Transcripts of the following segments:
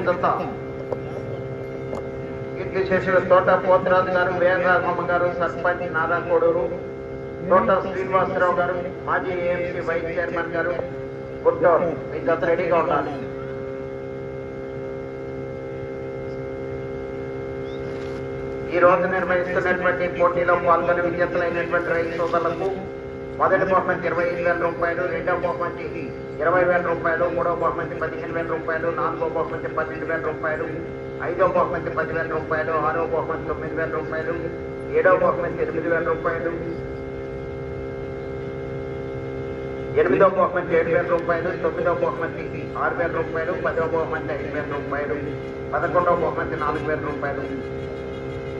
ఇదంతా కీర్తి చేసిన తోట పోతరాజు గారు వీరరాఘమ్మ గారు సర్పంచ్ నారాకోడూరు తోట శ్రీనివాసరావు గారు మాజీ ఏఎంసీ వైస్ చైర్మన్ గారు గుంటూరు మీకంతా రెడీగా ఉండాలి. ఈ రోజు నిర్వహిస్తున్నటువంటి పోటీలో పాల్గొని విజేతలైనటువంటి రైతు సోదరులకు మొదటి బహుమతి ఇరవై ఐదు వేల రూపాయలు రెండవ బహుమతి ఇరవై వేల రూపాయలు మూడో బహుమతి పదిహేను వేల రూపాయలు నాలుగో బహుమతి పన్నెండు వేల రూపాయలు ఐదో బహుమతి పదివేల రూపాయలు ఆరో బహుమతి తొమ్మిది వేల రూపాయలు ఏడవ బహుమతి ఎనిమిది వేల రూపాయలు ఎనిమిదో బహుమతి ఏడు వేల రూపాయలు తొమ్మిదో బహుమతి ఆరు వేల రూపాయలు పదవ బహుమతి ఐదు వేల రూపాయలు పదకొండవ బహుమతి నాలుగు వేల రూపాయలు.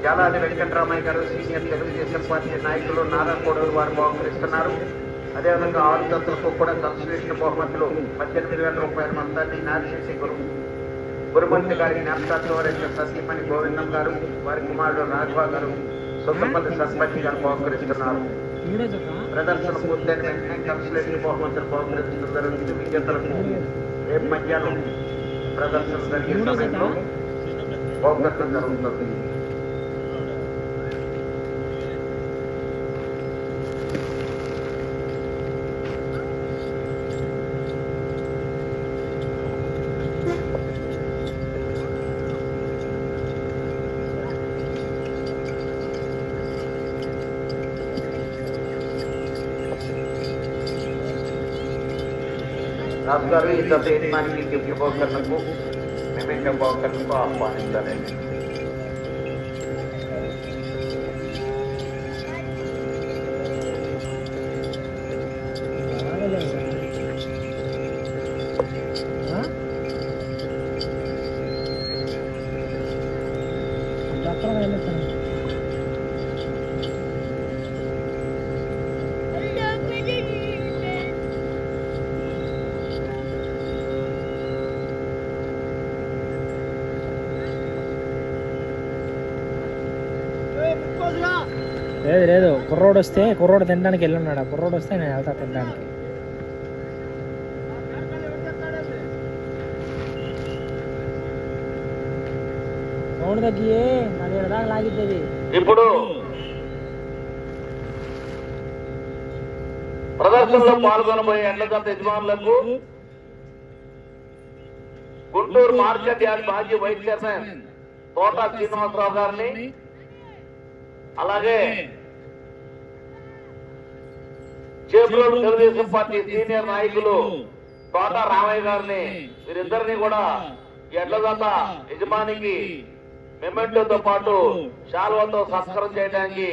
జాలాది వెంకటరామయ్య గారు సీనియర్ తెలుగుదేశం పార్టీ నాయకులు నారా కోడూరు వారు బహుకరిస్తున్నారు. అదేవిధంగా ఆరు దత్తులకు కూడా కన్సలేషన్ బహుమతులు పద్దెనిమిది వేల రూపాయల మొత్తాన్ని నాగశేషి గురు గురుమంత్రి గారి జ్ఞాపకార్థం వారి సతీమణి గోవిందం గారు వారి కుమారుడు రాఘవ గారు సొంతపల్లి సత్పతి గారు బహుకరిస్తున్నారు. ప్రదర్శన పూర్తయిన వెంటనే కన్సలేషన్ బహుమతులు బహుకరించడం జరుగుతుంది విజేతలకు రేపు మధ్యాహ్నం ప్రదర్శన జరిగే సమయంలో బహుకరించడం జరుగుతుంది. రాజు గారు ఈ జత యజమానికి గిఫ్ట్ బహుకరణకు మెమెంటో బహుకరణకు ఆహ్వానించాలండి డాక్టర్ కుర్రోడు వస్తే కుర్రోడు తినడానికి వెళ్ళున్నాడు ఆ కుర్రోడు వస్తే నేను వెళ్తా తినడానికి. సౌండ్ తగ్గియే మరి దాకా లాగిద్ది ఇప్పుడు ప్రదర్శనలో పాల్గొనబోయే ఎండగంత యజమానులకు గుంటూరు మార్కెట్ యార్డ్ మాజీ వైస్ చైర్మన్ తోట శ్రీనివాసరావు గారిని అలాగే చేపూరు తెలుగుదేశం పార్టీ సీనియర్ నాయకులు తోట రామయ్య గారిని వీరిద్దరిని కూడా ఎడ్ల జత యజమానికి మెమెంటోతో పాటు శాల్వతో సత్కారం చేయడానికి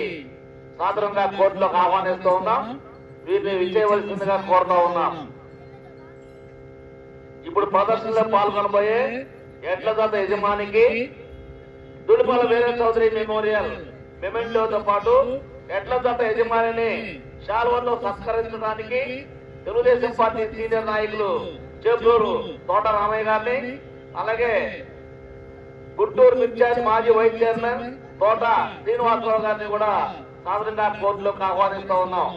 సాధారణంగా కోర్టులోకి ఆహ్వానిస్తూ ఉన్నాం. వీరిని విజయవలసిందిగా కోరుతా ఉన్నాం. ఇప్పుడు ప్రదర్శనలో పాల్గొనబోయే ఎడ్ల జత యజమానికి దుడిపల వీర చౌదరి మెమోరియల్ మెమెంటోతో పాటు ఎడ్ల జత యజమానిని శాల్వతో సత్కరించడానికి తెలుగుదేశం పార్టీ సీనియర్ నాయకులు చేపూరు తోట రామయ్య గారిని అలాగే గుంటూరు మిర్చాజ్ మాజీ వైస్ చైర్మన్ తోట శ్రీనివాసరావు గారిని కూడా సాధారణంగా కోర్టులోకి ఆహ్వానిస్తూ ఉన్నాం.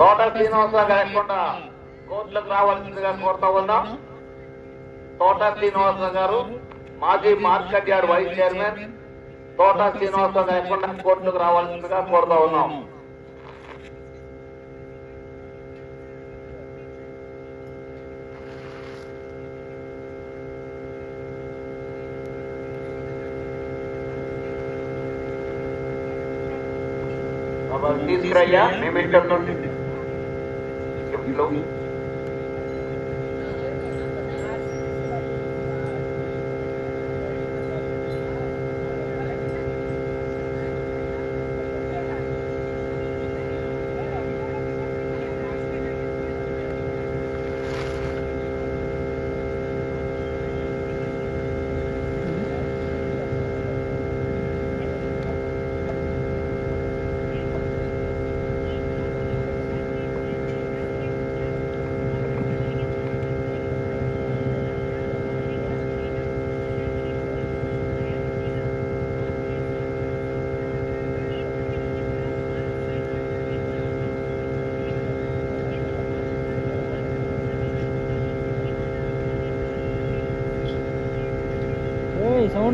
తోట శ్రీనివాసరావు లేకుండా కోర్టులకు రావాల్సిందిగా కోరుతా ఉన్నాం. తోట శ్రీనివాసరావు గారు మాజీ market yard vice chairman Thota Srinivasarao లేకుండా కోర్టులకు రావాల్సిందిగా కోరుతా ఉన్నాం. తీసుకురయ్యా మేము ఇంటర్ Tony.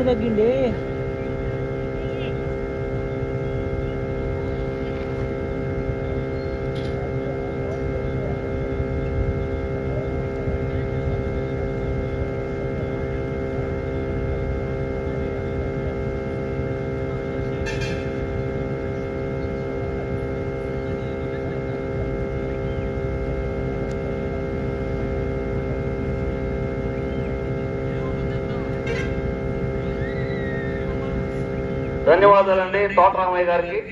సౌండ్ ధన్యవాదాలండి. ధన్యవాదాలండి తోటరామయ్య గారికి.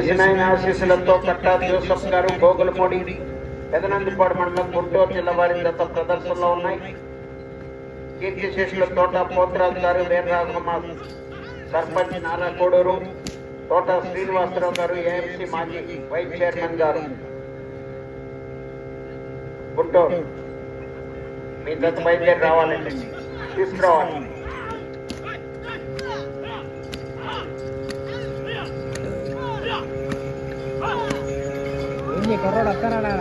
ఏసినాయన ఆశీస్సులతో కట్టా జోసఫ్ గారు గోగులమూడి పెదనందిపాడు మండలం గుంటూరు జిల్లా వారి గత ప్రదర్శనలో ఉన్నాయి. కీర్తి శేషుల తోట పోతరాజు గారు వీరరాఘమ సర్పంచ్ నారా కోడూరు తోట శ్రీనివాసరావు గారు ఏఎంసీ మాజీ వైస్ చైర్మన్ గారు. గుంటూరు. మీ గత బయలుదేరి రావాలండి. తీసుకురావాలి. ఏంటి కుర్రోడు వస్తారా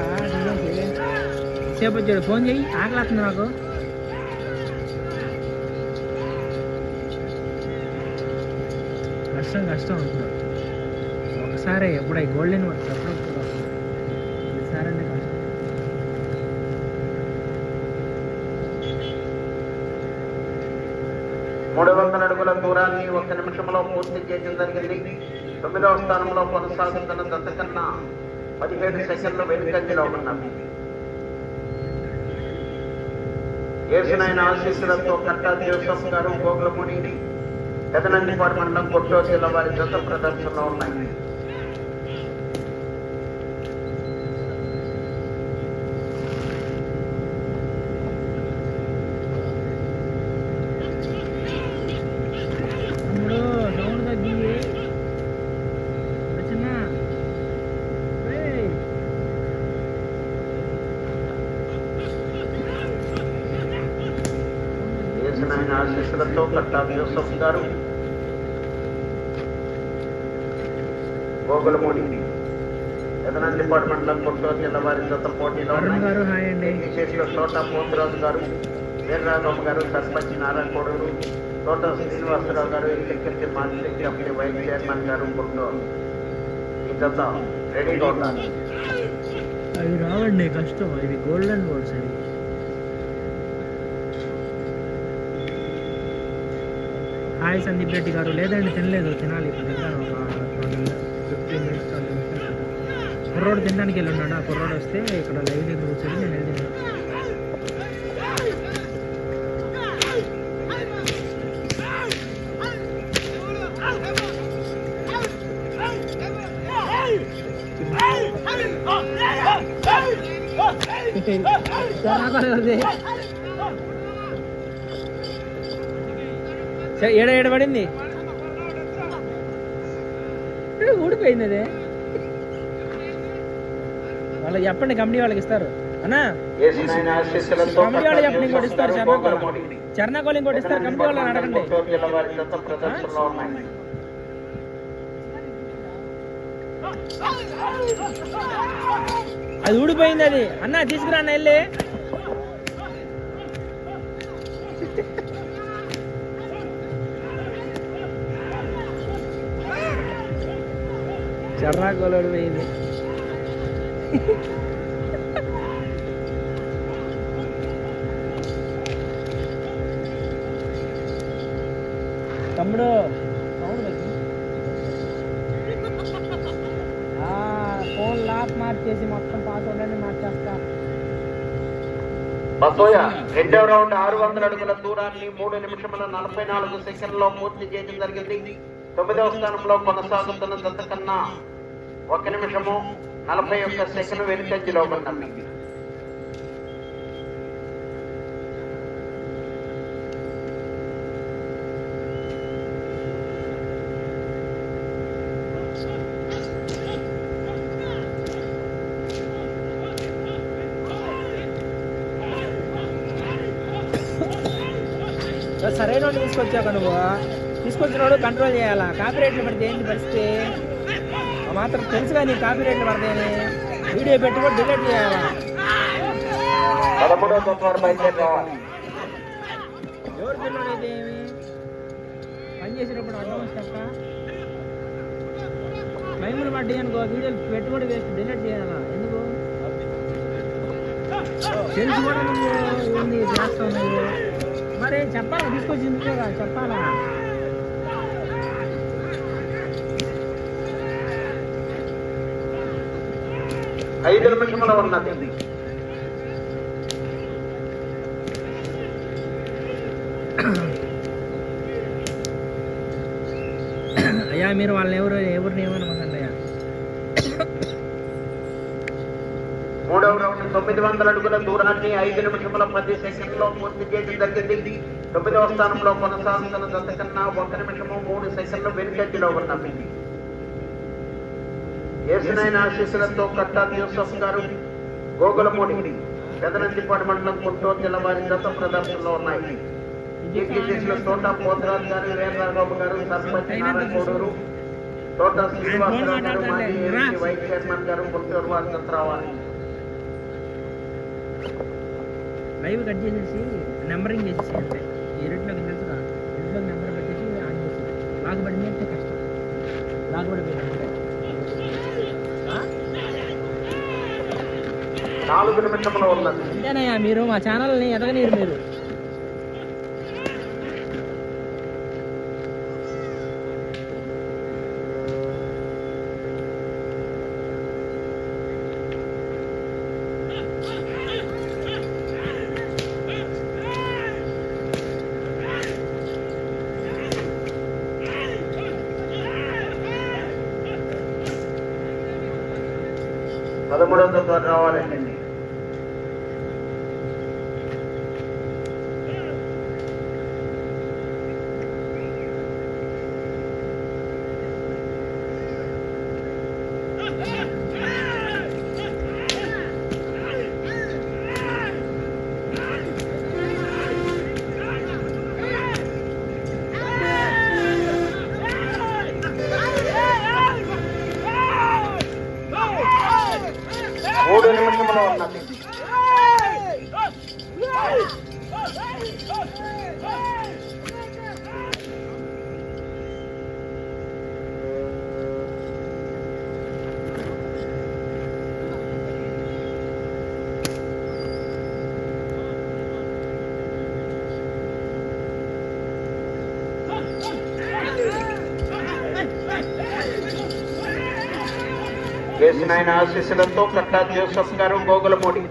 సేపు వచ్చాడు ఫోన్ చెయ్యి ఆకలేస్తుంది నాకు. కష్టం కష్టం అవుతుంది ఒకసారి ఎప్పుడు అవి గోల్డెన్ వర్క్స్ ఎప్పుడప్పుడు ఈసారి అంటే కష్టం. మూడు వందల అడుగుల దూరాన్ని ఒక నిమిషంలో పూర్తి చేయడం జరిగింది. తొమ్మిదవ స్థానంలో కొనసాగుతున్న దశ కన్నా పదిహేడు సెకండ్లు వెనుకంజలో ఉన్నాం. ఏసునైన ఆశీస్సులతో కట్టా జోసఫ్ గారు గోగులముడి పెదనందిపాడు మండలం కొట్టూరు వారి జత ప్రదర్శనలో ఉన్నాయి తమ్ముడు సౌండ్ తగ్గింది చిన్న ఏయ్. ఏసునైన ఆశీస్సులతో కట్టా జోసఫ్ గారు గోగులముడి. పెదనందిపాడు మండలం కొట్టూరు జిల్లా వారి జత పోటీలో అండి. విశేషుల తోట పోతురాజు గారు వీరరాఘవ గారు సర్పంచ్ నారాయణకోడూరు తోట శ్రీనివాసరావు గారు secretary marketing committee vice chairman గారు గుంటూరు. ఈ జత రెడీగా ఉండాలి. అవి రావండి కష్టం. ఇవి గోల్డెన్ వర్డ్స్ అవి. హాయ్ సందీప్ రెడ్డి గారు. లేదండి తినలేదు. తినాలి. ఇప్పుడు తింటాను ఒక ఫిఫ్టీన్ మినిట్స్ ట్వంటీ మినిట్స్ కుర్రోడు తినడానికి వెళ్ళి ఉన్నాడు ఆ కుర్రోడు వస్తే ఇక్కడ లైవ్ దగ్గర కూర్చొని నేను వెళ్ళి తిన్నాను. ఏడ ఏడ పడింది? ఊడిపోయింది అదే వాళ్ళకి చెప్పండి కంపెనీ వాళ్ళకి ఇస్తారు. అన్నా కంపెనీ వాళ్ళు చెప్పండి ఇంకోటి ఇస్తారు గారు చర్ణకోళం ఇంకోటి ఇస్తారు కంపెనీ వాళ్ళని అడగండి. అది ఊడిపోయింది అది. అన్నా తీసుకురా అన్న వెళ్ళి. చర్రాకోలు పోయింది తమ్ముడు ఫోన్ లాక్ మార్చేసి మొత్తం పాస్వర్డ్ అన్ని మార్చేస్తా. బసోయ రెండవ రౌండ్ ఆరు వందల అడుగుల దూరాన్ని మూడు నిమిషముల నలభై నాలుగు సెకండ్లో పూర్తి చేయడం జరిగింది. తొమ్మిదవ స్థానంలో కొనసాగుతున్న దశ కన్నా ఒక నిమిషము. నలభై ఒక్క సెకండ్ వెనుకంజలో ఉన్నది సరైన వాడిని తీసుకొచ్చాక నువ్వు. తీసుకొచ్చినోడు కంట్రోల్ చేయాలా? కాపీరేట్లు పడితే ఏంటి పరిస్థితి? మాత్రం తెలుసుగా నీ కాపీ రేట్లు పడతాయని వీడియో పెట్టి కూడా డిలీట్ చేయాలా? ఎవరు పిల్లలు అయితే ఏమి? పని చేసేటప్పుడు అడ్వాన్స్ తప్ప? మైములు పడ్డాయి అనుకో వీడియోలు పెట్టుబడి వేస్ట్ డిలీట్ చేయాలా? ఎందుకు? తెలిసి కూడా నువ్వు ఏంది చేస్తావు నువ్వు? మరి చెప్పాలా? తీసుకొచ్చి ఇందుకేగా చెప్పాలా? ఐదు నిమిషముల ఉన్నది. అయ్యా మీరు వాళ్ళని ఎవరు ఎవరిని ఏమనమాకండి అయ్యా? మూడవ రౌండ్ తొమ్మిది వందల అడుగుల దూరాన్ని ఐదు నిమిషముల పది సెకండ్లో పూర్తి చేయడం జరిగింది. తొమ్మిదవ స్థానంలో కొనసాగుతున్న దశ కన్నా ఒక నిమిషము మూడు సెకండ్లు వెనుకంజలో ఉన్నది. ఏసునైన ఆశీస్సులతో కట్టాది యూసఫ్ గారు గోగులమూడి పెదనందిపాటి మండలం గుంటూరు జిల్లా వారి దశ ప్రదర్శనలో ఉన్నాయి. జీపీసీసీలో తోట పోతరాజు గారు వీరరాఘవ గారు సర్పంచ్ నారాయణ తోట శ్రీనివాసరావు గారు మాజీ ఏసీ వైస్ చైర్మన్ గారు గుంటూరు వారి దశ రావాలి. లైవ్ కట్ చేసేసి నెంబరింగ్ చేసేసి అంటే ఈ రెండులోకి తెలుసుగా రెండులోకి నెంబర్ పెట్టేసి ఆన్ చేసి లాగబడింది అంటే కష్టం. లాగబడిపోయింది నాలుగు నిమిషంలో ఉన్నది. అంతేనయ్యా మీరు మా ఛానల్ని ఎదగనీరు మీరు. పదమూడవ తత్వాలు రావాలండి వేసిన ఆయన ఆశీస్సులతో కట్టా జోసఫ్ గారు గోగులమూడి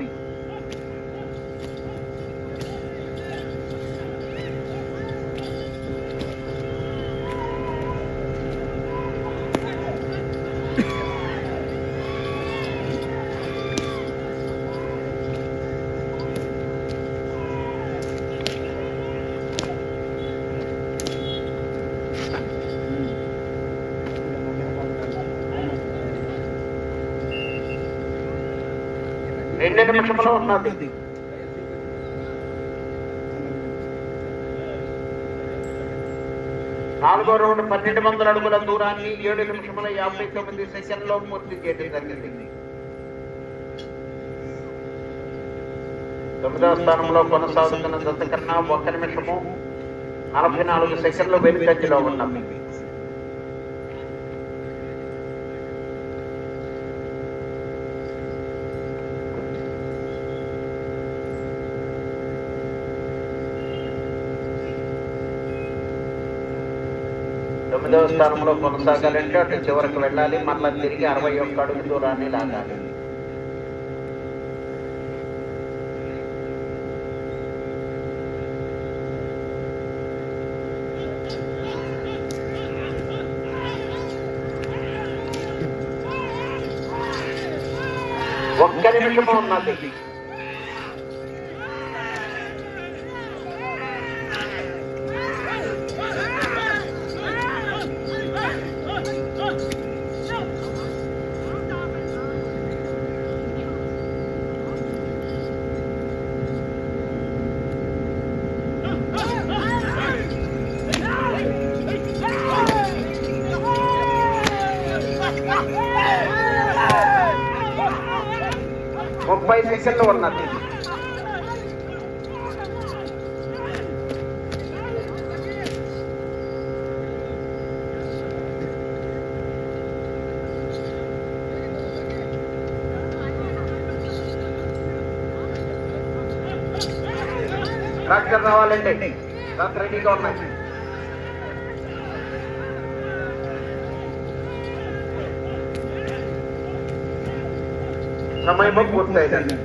రెండు నిమిషంలో ఉన్నది నాలుగో రౌండ్ పన్నెండు వందల అడుగుల దూరాన్ని ఏడు నిమిషముల యాభై తొమ్మిది సెకండ్లో పూర్తి చేయడం జరిగింది. తొమ్మిదవ స్థానంలో కొనసాగుతున్న దశ కన్నా ఒక నిమిషము నలభై నాలుగు సెకండ్లు వెనుకంజలో ఉన్నది. తొమ్మిదవ స్థానంలో కొనసాగాలంటే అటు చివరికి వెళ్ళాలి మళ్ళా తిరిగి అరవై ఒక్క అడుగు దూరాన్ని లాగాలి. ఒక్క నిమిషము ఉన్నది. ట్రాక్టర్ రావాలండి ట్రాక్టర్ రెడీగా ఉన్నాయి సమయము పూర్తయిందండి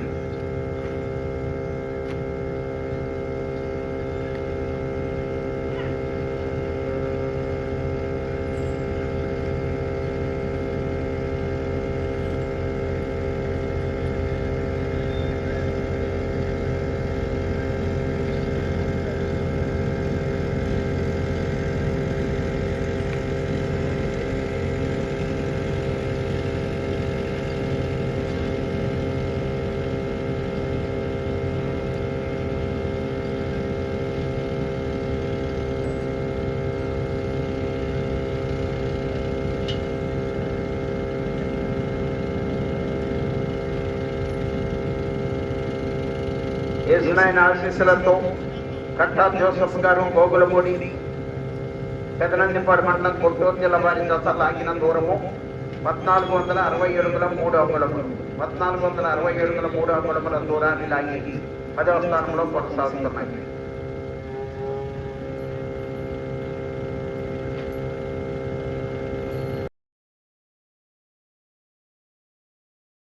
యేసునాయన ఆశీస్సులతో కట్టా జోసఫ్ గారు గోగులమూడి పెదనందిపాడు మండలం గుంటూరు జిల్లా వారి జత లాగిన దూరము. పద్నాలుగు వందల అరవై ఏడుగుల మూడు అంగుళములు. పద్నాలుగు వందల అరవై ఏడుగుల మూడు అంగుళముల దూరాన్ని లాగి పదవ స్థానంలో కొనసాగుతున్నాయి.